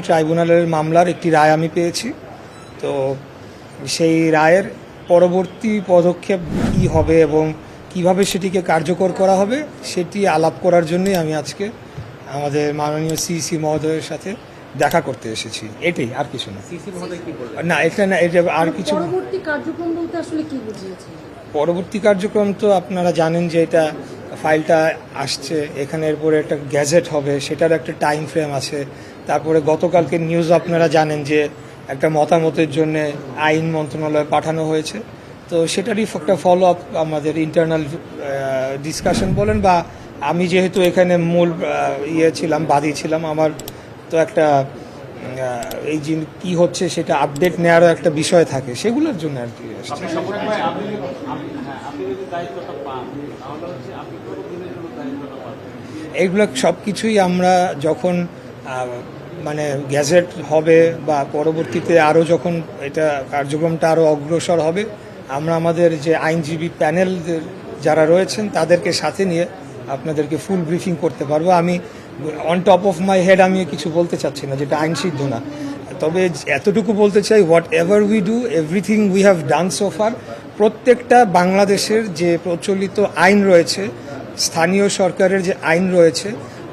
ট্রাইব্যুনালের মামলার একটি রায় আমি পেয়েছি। তো সেই রায়ের পরবর্তী পদক্ষেপ কী হবে এবং কীভাবে সেটিকে কার্যকর করা হবে সেটি আলাপ করার জন্যই আমি আজকে আমাদের মাননীয় সিসি মহোদয়ের সাথে দেখা করতে এসেছি। এটাই আর কিছু না। সিসি মহোদয় কি বললেন? না এটা না এটা আর কিছু পরবর্তী কার্যক্রম বলতে আসলে কি বুঝিয়েছে পরবর্তী কার্যক্রম তো আপনারা জানেন যে এটা ফাইলটা আসছে, এখানে এরপরে একটা গ্যাজেট হবে, সেটার একটা টাইম ফ্রেম আছে। তারপরে গতকালকে নিউজ আপনারা জানেন যে একটা মতামতের জন্য আইন মন্ত্রণালয়ে পাঠানো হয়েছে। তো সেটারই একটা ফলো আপ আমাদের ইন্টারনাল ডিসকাশন বলেন বা আমি যেহেতু এখানে মূল ইয়ে ছিলাম, বাদী ছিলাম, আমার তো একটা এই যে কি হচ্ছে সেটা আপডেট নেওয়ারও একটা বিষয় থাকে সেগুলোর জন্য আর কি হ্যাঁ এইগুলো সব কিছুই আমরা যখন মানে গ্যাজেট হবে বা পরবর্তীতে আরও যখন এটা কার্যক্রমটা আরও অগ্রসর হবে আমরা আমাদের যে আইনজীবী প্যানেল যারা রয়েছেন তাদেরকে সাথে নিয়ে আপনাদেরকে ফুল ব্রিফিং করতে পারব। আমি on top of my head আমি কিছু বলতে চাচ্ছি না যেটা আইন সিদ্ধ না। তবে এতটুকু বলতে চাই whatever we do everything we have done so far প্রত্যেকটা বাংলাদেশের যে প্রচলিত আইন রয়েছে স্থানীয় সরকারের যে আইন রয়েছে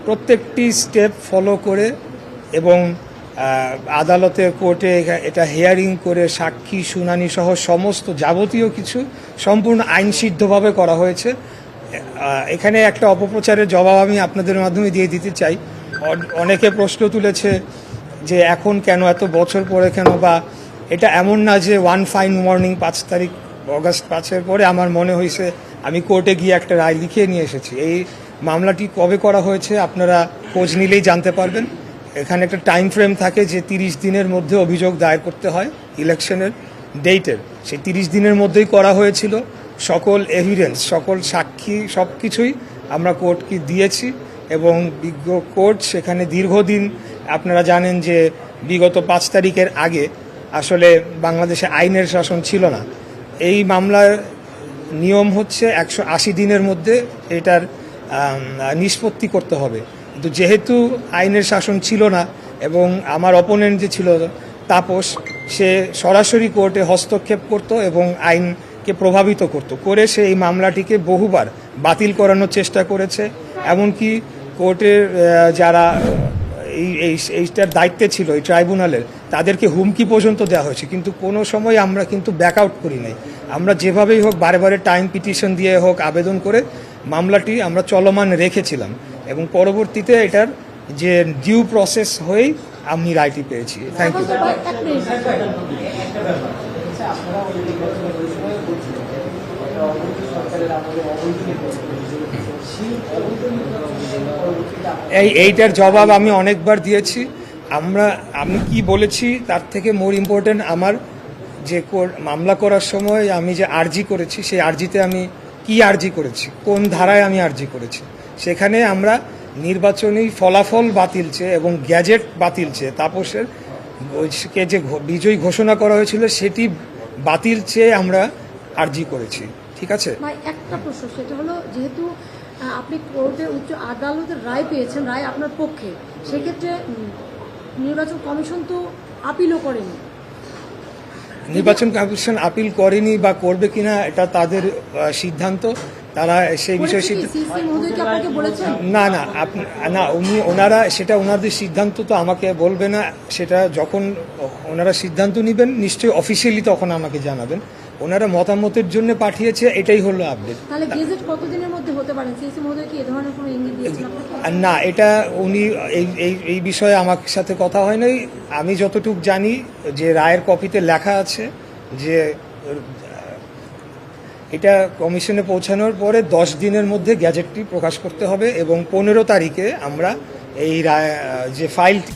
প্রত্যেকটি স্টেপ ফলো করে এবং আহ, আদালতে কোর্টে এটা হেয়ারিং করে সাক্ষী শুনানি সহ সমস্ত যাবতীয় কিছু সম্পূর্ণ আইনসিদ্ধভাবে করা হয়েছে। এখানে একটা অপপ্রচারের জবাব আমি আপনাদের মাধ্যমে দিয়ে দিতে চাই। অনেকে প্রশ্ন তুলেছে যে এখন কেন, এত বছর পরে কেন, বা এটা এমন না যে ওয়ান ফাইন মর্নিং পাঁচ তারিখ, অগাস্ট পাঁচের পরে আমার মনে হয়েছে আমি কোর্টে গিয়ে একটা রায় লিখিয়ে নিয়ে এসেছি। এই মামলাটি কবে করা হয়েছে আপনারা খোঁজ নিলেই জানতে পারবেন। এখানে একটা টাইম ফ্রেম থাকে যে তিরিশ দিনের মধ্যে অভিযোগ দায়ের করতে হয় ইলেকশনের ডেটের সেই তিরিশ দিনের মধ্যেই করা হয়েছিল। সকল এভিডেন্স সকল সাক্ষী সব কিছুই আমরা কোর্টকে দিয়েছি এবং বিজ্ঞ কোর্ট সেখানে দীর্ঘদিন আপনারা জানেন যে বিগত পাঁচ তারিখের আগে আসলে বাংলাদেশে আইনের শাসন ছিল না। এই মামলার নিয়ম হচ্ছে একশো আশি দিনের মধ্যে এটার নিষ্পত্তি করতে হবে। কিন্তু যেহেতু আইনের শাসন ছিল না এবং আমার অপোনেন্ট যে ছিল তাপস, সে সরাসরি কোর্টে হস্তক্ষেপ করত এবং আইনকে প্রভাবিত করত। করে সে এই মামলাটিকে বহুবার বাতিল করানোর চেষ্টা করেছে, এমনকি কোর্টের যারা, এই এই, এইটার দায়িত্বে ছিল, এই ট্রাইব্যুনালের, তাদেরকে হুমকি পর্যন্ত দেওয়া হয়েছে। কিন্তু কোনো সময় আমরা কিন্তু ব্যাক আউট করি নাই। আমরা যেভাবেই হোক বারে টাইম পিটিশন দিয়ে হোক আবেদন করে মামলাটি আমরা চলমান রেখেছিলাম এবং পরবর্তীতে এটার যে ডিউ প্রসেস হয়েই আমি রায়টি পেয়েছি। থ্যাংক ইউ এক মিনিট এই এইটার জবাব আমি অনেকবার দিয়েছি। আমরা, আমি কি বলেছি, তার থেকে মোর ইম্পর্টেন্ট আমার যে মামলা করার সময় আমি যে আর্জি করেছি, সেই আর্জিতে আমি কি আর্জি করেছি, কোন ধারায় আমি আর্জি করেছি, সেখানে আমরা নির্বাচনী ফলাফল বাতিল চেয়ে এবং গ্যাজেট বাতিল চেয়ে, তাপসের কে যে বিজয়ী ঘোষণা করা হয়েছিল, সেটি বাতিল চেয়ে আমরা আর্জি করেছি। ঠিক আছে? ভাই একটা প্রশ্ন সেটা হলো যেহেতু আপনি কোর্টে উচ্চ আদালতের রায় পেয়েছেন রায় আপনার পক্ষে সেক্ষেত্রে নির্বাচন কমিশন তো আপিলও করেনি। নির্বাচন কমিশন আপিল করেনি বা করবে কিনা এটা তাদের সিদ্ধান্ত। তারা সেই বিষয়ে না না না উনি ওনারা সেটা ওনাদের সিদ্ধান্ত তো আমাকে বলবে না। সেটা যখন ওনারা সিদ্ধান্ত নেবেন নিশ্চয়ই অফিসিয়ালি তখন আমাকে জানাবেন। ওনারা মতামতের জন্য পাঠিয়েছে এটাই হলো আপডেট তাহলে গেজেট কতদিনের মধ্যে হতে পারেন সিসি মহোদয় কি এ ধরনের কোনো ইঙ্গিত দিয়েছেন আর না এটা উনি এই এই এই বিষয়ে আমার সাথে কথা হয় নাই। আমি যতটুকু জানি যে রায়ের কপিতে লেখা আছে যে এটা কমিশনে পৌঁছানোর পরে দশ দিনের মধ্যে গ্যাজেটটি প্রকাশ করতে হবে এবং পনেরো তারিখে আমরা এই রায় যে ফাইলটি